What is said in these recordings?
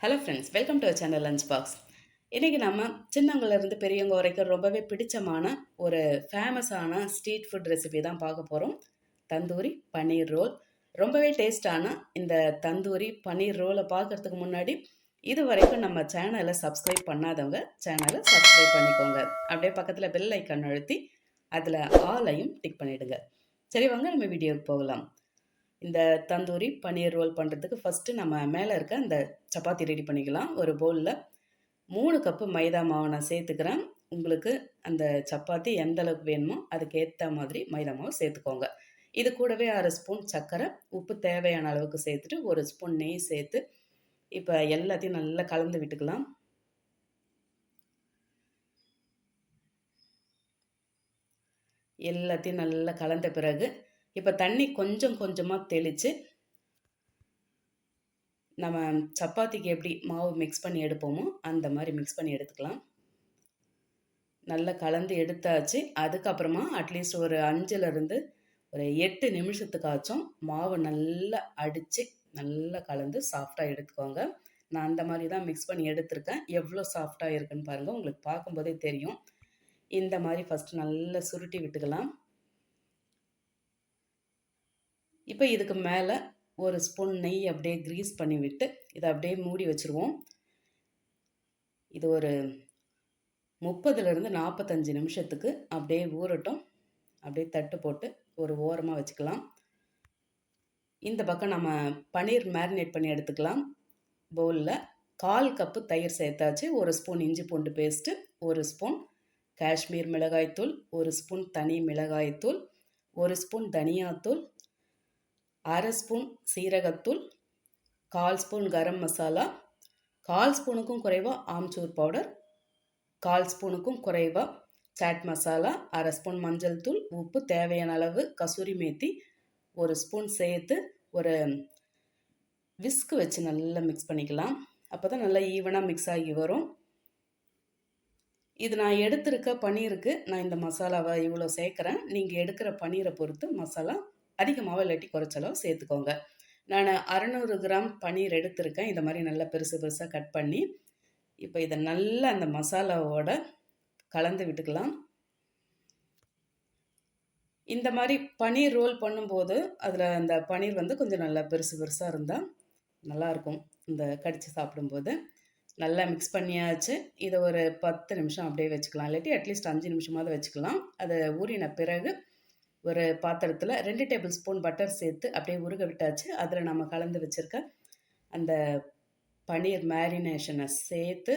Hello friends welcome to channel lunch box இன்றைக்கி நம்ம சின்னவங்கலேருந்து பெரியவங்க வரைக்கும் ரொம்பவே பிடிச்சமான ஒரு ஃபேமஸான ஸ்ட்ரீட் ஃபுட் ரெசிபி தான் பார்க்க போகிறோம் தந்தூரி பன்னீர் ரோல். ரொம்பவே டேஸ்டான இந்த தந்தூரி பன்னீர் ரோலை பார்க்குறதுக்கு முன்னாடி இது வரைக்கும் நம்ம சேனலை சப்ஸ்கிரைப் பண்ணாதவங்க சேனலை சப்ஸ்கிரைப் பண்ணிக்கோங்க. அப்படியே பக்கத்தில் பெல் ஐக்கன் அழுத்தி அதில் ஆலையும் டிக் பண்ணிவிடுங்க சரி வாங்க நம்ம வீடியோவுக்கு போகலாம். இந்த தந்தூரி பன்னீர் ரோல் பண்ணுறதுக்கு ஃபஸ்ட்டு நம்ம மேலே இருக்க அந்த சப்பாத்தி ரெடி பண்ணிக்கலாம். ஒரு பவுலில் மூணு கப்பு மைதா மாவை நான் சேர்த்துக்கிறேன். உங்களுக்கு அந்த சப்பாத்தி எந்த அளவுக்கு வேணுமோ அதுக்கேற்ற மாதிரி மைதா மாவு சேர்த்துக்கோங்க. இது கூடவே அரை ஸ்பூன் சர்க்கரை உப்பு தேவையான அளவுக்கு சேர்த்துட்டு ஒரு ஸ்பூன் நெய் சேர்த்து இப்போ எல்லாத்தையும் நல்லா கலந்து விட்டுக்கலாம். எல்லாத்தையும் நல்லா கலந்த பிறகு இப்போ தண்ணி கொஞ்சம் கொஞ்சமாக தெளித்து நம்ம சப்பாத்திக்கு எப்படி மாவு மிக்ஸ் பண்ணி எடுப்போமோ அந்த மாதிரி மிக்ஸ் பண்ணி எடுத்துக்கலாம். நல்லா கலந்து எடுத்தாச்சு. அதுக்கப்புறமா அட்லீஸ்ட் ஒரு அஞ்சுலேருந்து ஒரு எட்டு நிமிஷத்துக்காச்சும் மாவு நல்லா அடித்து நல்லா கலந்து சாஃப்டாக எடுத்துக்கோங்க. நான் அந்த மாதிரி தான் மிக்ஸ் பண்ணி எடுத்திருக்கேன். எவ்வளோ சாஃப்டாக இருக்குன்னு பாருங்கள் உங்களுக்கு பார்க்கும்போதே தெரியும். இந்த மாதிரி ஃபஸ்ட்டு நல்லா சுருட்டி விட்டுக்கலாம். இப்போ இதுக்கு மேலே ஒரு ஸ்பூன் நெய் அப்படியே க்ரீஸ் பண்ணி விட்டு இதை அப்படியே மூடி வச்சுருவோம். இது ஒரு முப்பதுலேருந்து நாற்பத்தஞ்சு நிமிஷத்துக்கு அப்படியே ஊறட்டும். அப்படியே தட்டு போட்டு ஒரு ஓரமாக வச்சுக்கலாம். இந்த பக்கம் நம்ம பன்னீர் மேரினேட் பண்ணி எடுத்துக்கலாம். பவுலில் கால் கப்பு தயிர் சேர்த்தாச்சு. ஒரு ஸ்பூன் இஞ்சி பூண்டு பேஸ்ட்டு ஒரு ஸ்பூன் காஷ்மீர் மிளகாய்த்தூள் ஒரு ஸ்பூன் தனி மிளகாய்த்தூள் ஒரு ஸ்பூன் தனியாத்தூள் அரை ஸ்பூன் சீரகத்தூள் கால் ஸ்பூன் கரம் மசாலா கால் ஸ்பூனுக்கும் குறைவாக ஆம்ச்சூர் பவுடர் கால் ஸ்பூனுக்கும் குறைவாக சாட் மசாலா அரை ஸ்பூன் மஞ்சள் தூள் உப்பு தேவையான அளவு கசூரி மேத்தி ஒரு ஸ்பூன் சேர்த்து ஒரு விஸ்க் வச்சு நல்லா மிக்ஸ் பண்ணிக்கலாம். அப்போ தான் நல்லா ஈவனாக மிக்ஸ் ஆகி வரும். இது நான் எடுத்திருக்க பன்னீருக்கு நான் இந்த மசாலாவை இவ்வளோ சேர்க்குறேன். நீங்கள் எடுக்கிற பன்னீரை பொறுத்து மசாலா அதிகமாக இல்லாட்டி குறைச்சளவு சேர்த்துக்கோங்க. நான் அறநூறு கிராம் பன்னீர் எடுத்திருக்கேன். இந்த மாதிரி நல்லா பெருசு பெருசாக கட் பண்ணி இப்போ இதை நல்லா அந்த மசாலாவோட கலந்து விட்டுக்கலாம். இந்த மாதிரி பனீர் ரோல் பண்ணும்போது அதில் அந்த பனீர் வந்து கொஞ்சம் நல்லா பெருசு பெருசாக இருந்தால் நல்லாயிருக்கும் இந்த கடித்து சாப்பிடும்போது. நல்லா மிக்ஸ் பண்ணியாச்சு. இதை ஒரு பத்து நிமிஷம் அப்படியே வச்சுக்கலாம். இல்லாட்டி அட்லீஸ்ட் அஞ்சு நிமிஷமாவது வச்சுக்கலாம். அதை ஊறின பிறகு ஒரு பாத்திரத்தில் ரெண்டு டேபிள் ஸ்பூன் பட்டர் சேர்த்து அப்படியே உருக விட்டாச்சு. அதில் நம்ம கலந்து வச்சுருக்க அந்த பன்னீர் மேரினேஷனை சேர்த்து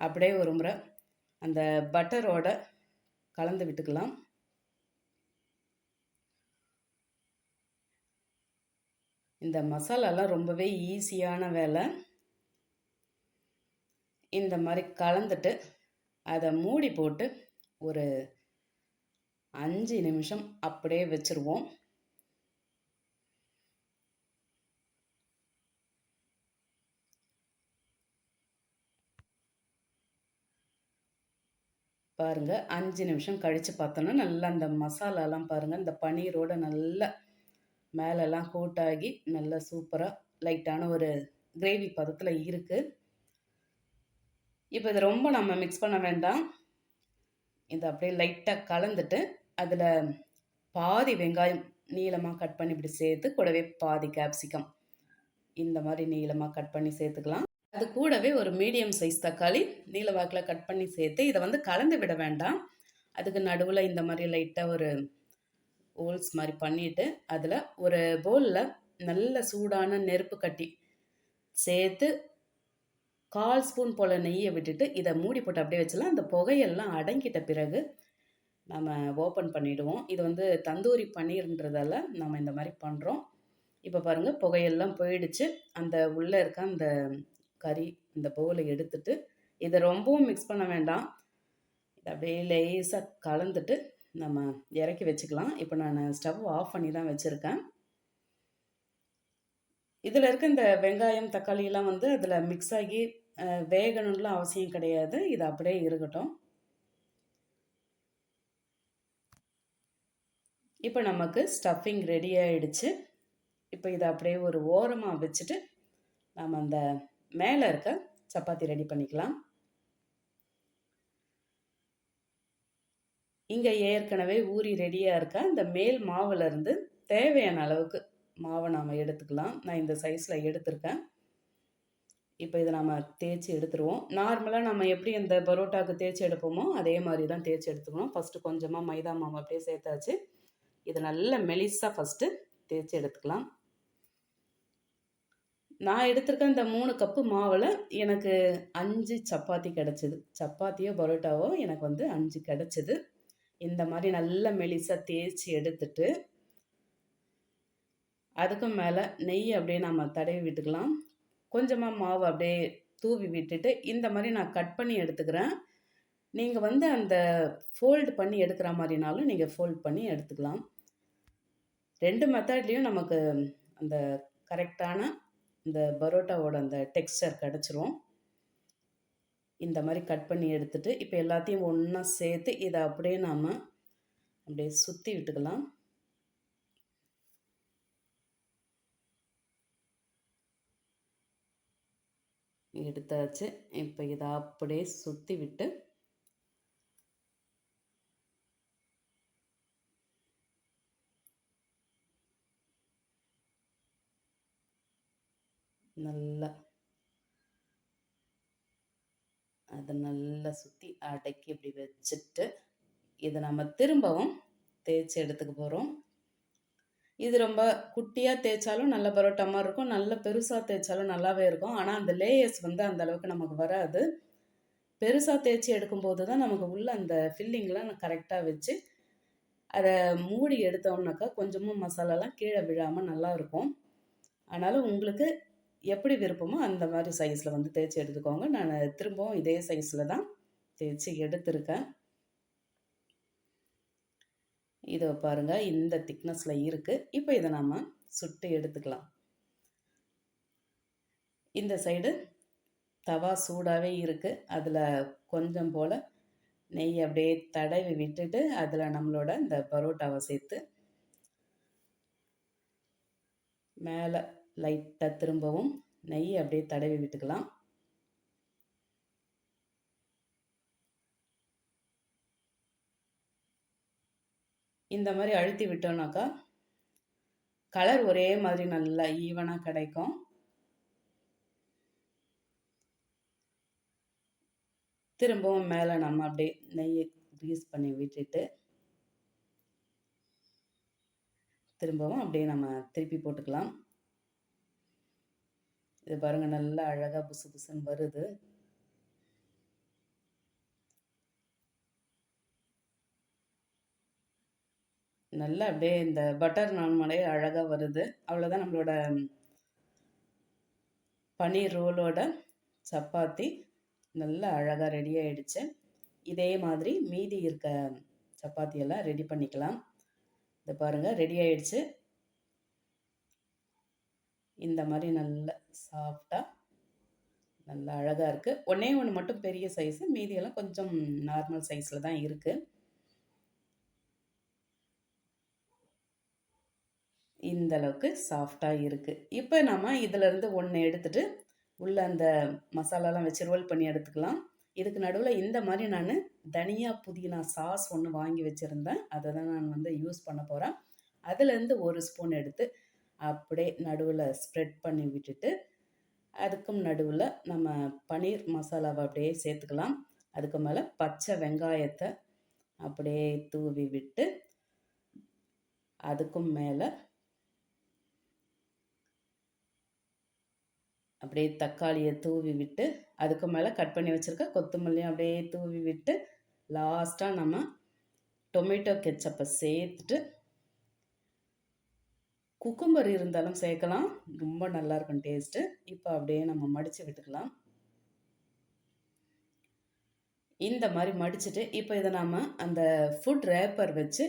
அப்படியே ஒரு முறை அந்த பட்டரோட கலந்து விட்டுக்கலாம். இந்த மசாலாலாம் ரொம்பவே ஈஸியான வேலை. இந்த மாதிரி கலந்துட்டு அதை மூடி போட்டு ஒரு அஞ்சு நிமிஷம் அப்படியே வச்சுருவோம். பாருங்கள் அஞ்சு நிமிஷம் கழித்து பார்த்தோன்னா நல்லா அந்த மசாலாலாம் பாருங்கள் இந்த பனீரோட நல்லா மேலெல்லாம் கோட்டாகி நல்லா சூப்பராக லைட்டான ஒரு கிரேவி பதத்தில் இருக்குது இப்போ இதை ரொம்ப நம்ம மிக்ஸ் பண்ண வேண்டாம். இதை அப்படியே லைட்டாக கலந்துட்டு அதில் பாதி வெங்காயம் நீளமாக கட் பண்ணி இப்படி சேர்த்து கூடவே பாதி கேப்சிகம் இந்த மாதிரி நீளமாக கட் பண்ணி சேர்த்துக்கலாம். அது கூடவே ஒரு மீடியம் சைஸ் தக்காளி நீல வாக்கில் கட் பண்ணி சேர்த்து இதை வந்து கலந்து விட வேண்டாம். அதுக்கு நடுவில் இந்த மாதிரி லைட்டாக ஒரு ஹோல்ஸ் மாதிரி பண்ணிவிட்டு அதில் ஒரு பவுலில் நல்ல சூடான நெருப்பு கட்டி சேர்த்து கால் ஸ்பூன் போல் நெய்யை விட்டுட்டு இதை மூடி போட்டு அப்படியே வச்சலாம் அந்த புகையெல்லாம் அடங்கிட்ட பிறகு நம்ம ஓப்பன் பண்ணிவிடுவோம் இது வந்து தந்தூரி பன்னீர்ன்றதால நம்ம இந்த மாதிரி பண்ணுறோம் இப்போ பாருங்கள் புகையெல்லாம் போயிடுச்சு. அந்த உள்ளே இருக்க அந்த கறி இந்த பவுலை எடுத்துட்டு இதை ரொம்பவும் மிக்ஸ் பண்ண வேண்டாம். இதை அப்படியே லேசாக கலந்துட்டு நம்ம இறக்கி வச்சுக்கலாம். இப்போ நான் ஸ்டவ் ஆஃப் பண்ணி தான் வச்சுருக்கேன். இதில் இருக்க இந்த வெங்காயம் தக்காளியெல்லாம் வந்து அதில் மிக்ஸ் ஆகி வேகணும்லாம் அவசியம் கிடையாது. இது அப்படியே இருக்கட்டும். இப்போ நமக்கு ஸ்டஃபிங் ரெடி ஆயிடுச்சு. இப்போ இதை அப்படியே ஒரு ஓரமாக வச்சுட்டு நாம் அந்த மேலே இருக்க சப்பாத்தி ரெடி பண்ணிக்கலாம். இங்கே ஏற்கனவே ஊறி ரெடியாக இருக்க இந்த மேல் மாவுலேருந்து தேவையான அளவுக்கு மாவை நாம் எடுத்துக்கலாம். நான் இந்த சைஸில் எடுத்திருக்கேன். இப்போ இதை நம்ம தேய்ச்சி எடுத்துருவோம். நார்மலாக நம்ம எப்படி இந்த பரோட்டாவுக்கு தேய்ச்சி எடுப்போமோ அதே மாதிரி தான் தேய்ச்சி எடுத்துக்கணும். ஃபஸ்ட்டு கொஞ்சமாக மைதா மாவு அப்படியே சேர்த்தாச்சு. இதை நல்லா மெலிஸாக ஃபஸ்ட்டு தேய்ச்சி எடுத்துக்கலாம். நான் எடுத்திருக்க இந்த மூணு கப்பு மாவில் எனக்கு அஞ்சு சப்பாத்தி கிடச்சிது. சப்பாத்தியோ பரோட்டாவோ எனக்கு வந்து அஞ்சு கிடச்சிது. இந்த மாதிரி நல்ல மெலிசாக தேய்ச்சி எடுத்துட்டு அதுக்கும் மேலே நெய் அப்படியே நம்ம தடவி விட்டுக்கலாம். கொஞ்சமாக மாவு அப்படியே தூவி விட்டுட்டு இந்த மாதிரி நான் கட் பண்ணி எடுத்துக்கிறேன். நீங்கள் வந்து அந்த ஃபோல்டு பண்ணி எடுக்கிற மாதிரினாலும் நீங்கள் ஃபோல்ட் பண்ணி எடுத்துக்கலாம். ரெண்டு மெத்தட்லேயும் நமக்கு அந்த கரெக்டான இந்த பரோட்டாவோட அந்த டெக்ஸ்டர் கிடச்சிரும். இந்த மாதிரி கட் பண்ணி எடுத்துட்டு இப்போ எல்லாத்தையும் ஒன்றா சேர்த்து இதை அப்படியே நாம் அப்படியே சுற்றி விட்டுக்கலாம். எடுத்தாச்சு. இப்போ இதை அப்படியே சுற்றி விட்டு நல்லா அதை நல்லா சுற்றி அடக்கி இப்படி வச்சுட்டு இதை நம்ம திரும்பவும் தேய்ச்சி எடுத்துக்க போகிறோம் இது ரொம்ப குட்டியாக தேய்ச்சாலும் நல்ல பரோட்டா மாதிரி இருக்கும். நல்ல பெருசாக தேய்ச்சாலும் நல்லாவே இருக்கும். ஆனால் அந்த லேயர்ஸ் வந்து அந்த அளவுக்கு நமக்கு வராது. பெருசாக தேய்ச்சி எடுக்கும்போது தான் நமக்கு உள்ள அந்த ஃபில்லிங்லாம் கரெக்டாக வச்சு அதை மூடி எடுத்தோம்னாக்கா கொஞ்சமும் மசாலாலாம் கீழே விழாமல் நல்லாயிருக்கும் ஆனாலும் உங்களுக்கு எப்படி விருப்பமோ அந்த மாதிரி சைஸில் வந்து தேய்ச்சி எடுத்துக்கோங்க. நான் திரும்பவும் இதே சைஸில் தான் தேய்ச்சி எடுத்திருக்கேன். இதை பாருங்கள் இந்த திக்னஸில் இருக்குது இப்போ இதை நாம் சுட்டு எடுத்துக்கலாம். இந்த சைடு தவா சூடாகவே இருக்குது அதில் கொஞ்சம் போல் நெய் அப்படியே தடவி விட்டுட்டு அதில் நம்மளோட இந்த பரோட்டாவை சேர்த்து மேலே லைட்டாக திரும்பவும் நெய் அப்படியே தடவி விட்டுக்கலாம். இந்த மாதிரி அழுத்தி விட்டோம்னாக்கா கலர் ஒரே மாதிரி நல்லா ஈவனாக கிடைக்கும். திரும்பவும் மேலே நம்ம அப்படியே நெய்யை க்ரீஸ் பண்ணி விட்டுட்டு திரும்பவும் அப்படியே நம்ம திருப்பி போட்டுக்கலாம். இது பாருங்கள் நல்லா அழகாக புசு புசுன்னு வருது. நல்லா அப்படியே இந்த பட்டர் நான் மலையே அழகாக வருது. அவ்வளோதான் நம்மளோட பன்னீர் ரோலோட சப்பாத்தி நல்லா அழகாக ரெடி ஆகிடுச்சு இதே மாதிரி மீதி இருக்க சப்பாத்தியெல்லாம் ரெடி பண்ணிக்கலாம். இதை பாருங்கள் ரெடி ஆயிடுச்சு. இந்த மாதிரி நல்ல சாஃப்டாக நல்லா அழகாக இருக்குது ஒன்றே ஒன்று மட்டும் பெரிய சைஸு மீதியெல்லாம் கொஞ்சம் நார்மல் சைஸில் தான் இருக்குது இந்தளவுக்கு சாஃப்டாக இருக்குது இப்போ நம்ம இதிலேருந்து ஒன்று எடுத்துகிட்டு உள்ளே அந்த மசாலாலாம் வச்சு ரோல் பண்ணி எடுத்துக்கலாம். இதுக்கு நடுவில் இந்த மாதிரி நான் தனியா புதினா சாஸ் ஒன்று வாங்கி வச்சுருந்தேன். அதை தான் நான் வந்து யூஸ் பண்ண போகிறேன் அதுலேருந்து ஒரு ஸ்பூன் எடுத்து அப்படியே நடுவில் ஸ்ப்ரெட் பண்ணி விட்டுட்டு அதுக்கும் நடுவில் நம்ம பன்னீர் மசாலாவை அப்படியே சேர்த்துக்கலாம். அதுக்கு மேலே பச்சை வெங்காயத்தை அப்படியே தூவி விட்டு அதுக்கும் மேலே அப்படியே தக்காளியை தூவி விட்டு அதுக்கு மேலே கட் பண்ணி வச்சுருக்க கொத்தமல்லியும் அப்படியே தூவி விட்டு லாஸ்ட்டாக நம்ம டொமேட்டோ கெச்சப்பை சேர்த்துட்டு குக்கும்பர் இருந்தாலும் சேர்க்கலாம். ரொம்ப நல்லாயிருக்கும் டேஸ்ட்டு இப்போ அப்படியே நம்ம மடித்து விட்டுக்கலாம். இந்த மாதிரி மடிச்சுட்டு இப்போ இதை நாம் அந்த ஃபுட் ரேப்பர் வச்சு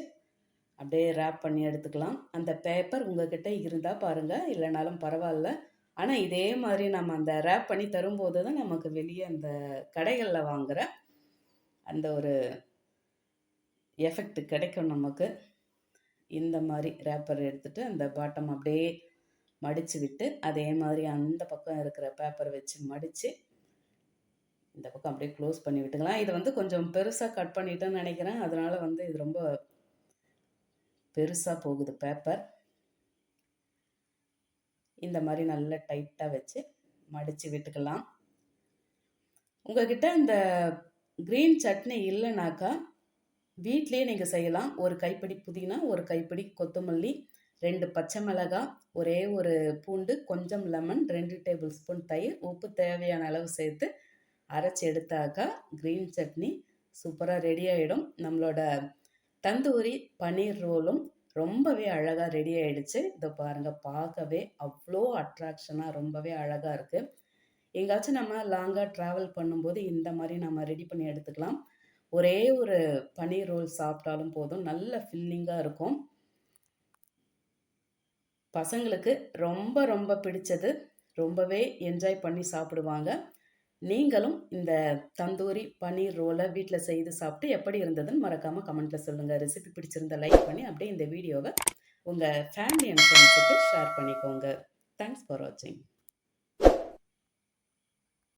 அப்படியே ரேப் பண்ணி எடுத்துக்கலாம். அந்த பேப்பர் உங்ககிட்ட இருந்தால் பாருங்கள் இல்லைனாலும் பரவாயில்ல. ஆனால் இதே மாதிரி நம்ம அந்த ரேப் பண்ணி தரும்போது தான் நமக்கு வெளியே அந்த கடைகளில் வாங்குகிற அந்த ஒரு எஃபெக்ட் கிடைக்கும் நமக்கு. இந்த மாதிரி ரேப்பர் எடுத்துகிட்டு அந்த பாட்டம் அப்படியே மடித்து விட்டு அதே மாதிரி அந்த பக்கம் இருக்கிற பேப்பரை வச்சு மடித்து இந்த பக்கம் அப்படியே க்ளோஸ் பண்ணி விட்டுக்கலாம். இது வந்து கொஞ்சம் பெருசாக கட் பண்ணிட்டேன்னு நினைக்கிறேன். அதனால் வந்து இது ரொம்ப பெருசாக போகுது பேப்பர் இந்த மாதிரி நல்லா டைட்டாக வச்சு மடித்து விட்டுக்கலாம். உங்ககிட்ட இந்த க்ரீன் சட்னி இல்லைனாக்கா வீட்லேயே நீங்கள் செய்யலாம். ஒரு கைப்பிடி புதினா ஒரு கைப்பிடி கொத்தமல்லி ரெண்டு பச்சை மிளகாய் ஒரே ஒரு பூண்டு கொஞ்சம் லெமன் ரெண்டு டேபிள் ஸ்பூன் தயிர் உப்பு தேவையான அளவு சேர்த்து அரைச்சி எடுத்தாக்கா க்ரீன் சட்னி சூப்பராக ரெடி ஆகிடும் நம்மளோட தந்தூரி பன்னீர் ரோலும் ரொம்பவே அழகாக ரெடி ஆகிடுச்சு இதை பாருங்கள் பார்க்கவே அவ்வளோ அட்ராக்ஷனாக ரொம்பவே அழகாக இருக்குது எங்காச்சும் நம்ம லாங்காக ட்ராவல் பண்ணும்போது இந்த மாதிரி நம்ம ரெடி பண்ணி எடுத்துக்கலாம். ஒரே ஒரு பனீர் ரோல் சாப்பிட்டாலும் போதும். நல்ல ஃபில்லிங்காக இருக்கும். பசங்களுக்கு ரொம்ப ரொம்ப பிடிச்சது. ரொம்பவே என்ஜாய் பண்ணி சாப்பிடுவாங்க. நீங்களும் இந்த தந்தூரி பன்னீர் ரோலை வீட்டில் செய்து சாப்பிட்டு எப்படி இருந்ததுன்னு மறக்காமல் கமெண்ட்டில் சொல்லுங்கள் ரெசிபி பிடிச்சிருந்த லைக் பண்ணி அப்படியே இந்த வீடியோவை உங்கள் ஃபேமிலி அண்ட் ஃப்ரெண்ட்ஸுக்கு ஷேர் பண்ணிக்கோங்க. தேங்க்ஸ் ஃபார் வாட்சிங்